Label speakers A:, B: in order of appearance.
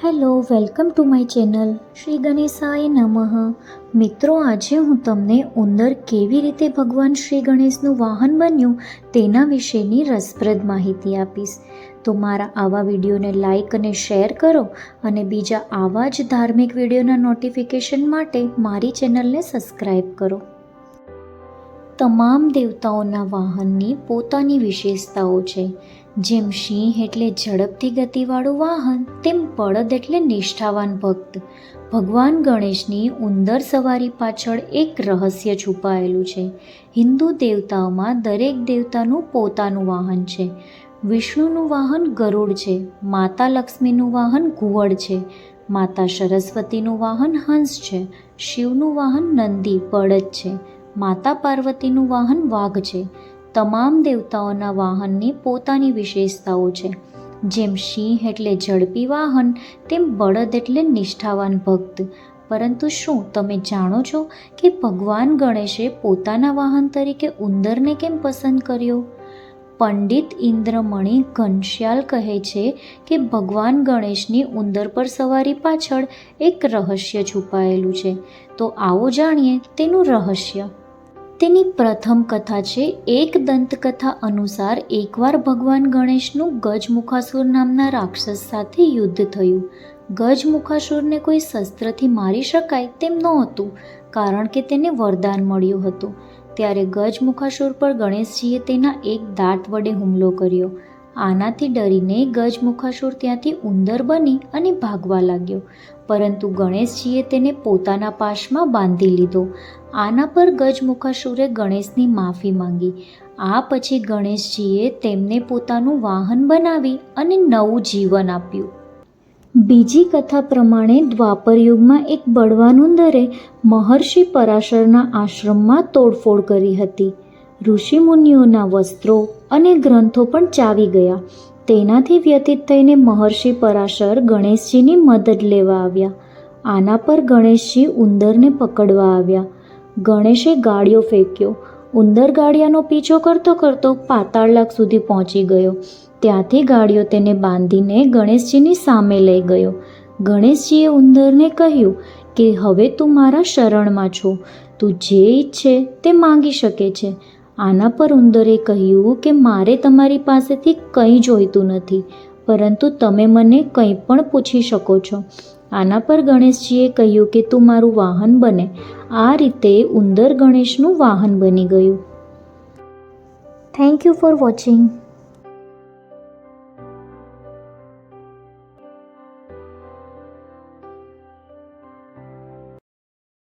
A: Hello, welcome to my channel Shri ગણેશાય નમઃ. મિત્રો, આજે હું તમને ઉંદર કેવી રીતે ભગવાન શ્રી ગણેશનું વાહન બન્યું તેના વિશેની રસપ્રદ માહિતી આપીશ. તો મારા આવા વિડીયોને લાઈક અને શેર કરો અને બીજા આવા જ ધાર્મિક વિડીયોના નોટિફિકેશન માટે મારી ચેનલને સબસ્ક્રાઈબ કરો. તમામ દેવતાઓના વાહનની પોતાની વિશેષતાઓ છે. જેમ સિંહ એટલે ઝડપથી ગતિવાળું વાહન, તેમ બળદ એટલે નિષ્ઠાવાન ભક્ત. ભગવાન ગણેશની ઉંદર સવારી પાછળ એક રહસ્ય છુપાયેલું છે. હિન્દુ દેવતાઓમાં દરેક દેવતાનું પોતાનું વાહન છે. વિષ્ણુનું વાહન ગરુડ છે, માતા લક્ષ્મીનું વાહન ઘુવડ છે, માતા સરસ્વતીનું વાહન હંસ છે, શિવનું વાહન નંદી બળદ છે. માતા પાર્વતીનું વાહન વાઘ છે. તમામ દેવતાઓના વાહનની પોતાની વિશેષતાઓ છે. જેમ સિંહ એટલે ઝડપી વાહન, તેમ બળદ એટલે નિષ્ઠાવાન ભક્ત. પરંતુ શું તમે જાણો છો કે ભગવાન ગણેશે પોતાના વાહન તરીકે ઉંદરને કેમ પસંદ કર્યો? પંડિત ઇન્દ્રમણિ ઘનશ્યાલ કહે છે કે ભગવાન ગણેશની ઉંદર પર સવારી પાછળ એક રહસ્ય છુપાયેલું છે. તો આવો જાણીએ તેનું રહસ્ય. તેની પ્રથમ કથા છે, એક દંતકથા અનુસાર એકવાર ભગવાન ગણેશનું ગજમુખાસુર નામના રાક્ષસ સાથે યુદ્ધ થયું. ગજમુખાસુરને કોઈ શસ્ત્રથી મારી શકાય તેમ નહોતું, કારણ કે તેને વરદાન મળ્યું હતું. ત્યારે ગજમુખાસુર પર ગણેશજીએ તેના એક દાંત વડે હુમલો કર્યો. આનાથી ડરીને ગજમુખાસુર ત્યાંથી ઉંદર બની અને ભાગવા લાગ્યો. પરંતુ ગણેશજીએ તેને પોતાના પાશમાં બાંધી લીધો. આના પર ગજમુખાસુરે ગણેશની માફી માંગી. આ પછી ગણેશજીએ તેમને પોતાનું વાહન બનાવી અને નવું જીવન આપ્યું. બીજી કથા પ્રમાણે દ્વાપર યુગમાં એક બળવાન ઉંદરે મહર્ષિ પરાશરના આશ્રમમાં તોડફોડ કરી હતી. ઋષિમુનિઓના વસ્ત્રો અને ગ્રંથો પણ ચાવી ગયા. તેનાથી વ્યતીત થઈને મહર્ષિ પરાશર ગણેશજીની મદદ લેવા આવ્યા. આના પર ગણેશજી ઉંદરને પકડવા આવ્યા. ગણેશે ગાળિયો ફેંક્યો. ઉંદર ગાળિયાનો પીછો કરતો કરતો પાતાળલાક સુધી પહોંચી ગયો. ત્યાંથી ગાળિયો તેને બાંધીને ગણેશજીની સામે લઈ ગયો. ગણેશજીએ ઉંદરને કહ્યું કે, હવે તું મારા શરણમાં છો. તું જે ઈચ્છે તે માંગી શકે છે. આના પર ઉંદરે કહ્યું કે મારે તમારી પાસેથી કંઈ જોઈતું નથી, પરંતુ તમે મને કંઈ પણ પૂછી શકો છો. આના પર ગણેશજીએ કહ્યું કે તું મારું વાહન બને. આ રીતે ઉંદર ગણેશનું વાહન બની ગયું. Thank you for watching